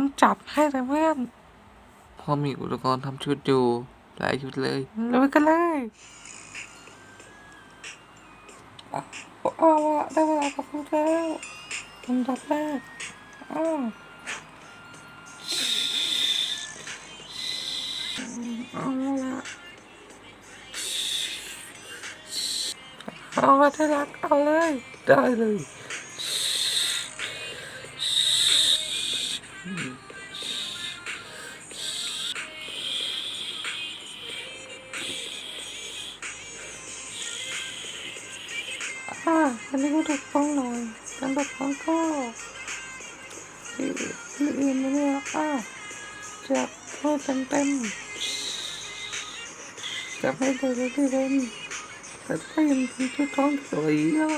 ฉันจัดให้เลยเพื่อนพอมีอุปกรณ์ทำชุดอยู่หลายชุดเลยลุยกันเลยอะเอาละได้เวลากับคุณแล้วอันดับแรกอ้าวเอาละเอาละที่รักเอาเลย ได้เลย อ่าอันนี้ก็ถูกต้องหน่อยการแบบนั้นก็ที่อื่นๆนะเนี่ยอ่าจะพูดเต็มๆจะไม่ได้เลยที่เล่นแต่ก็ยังเป็นชุดท้องสวยอะ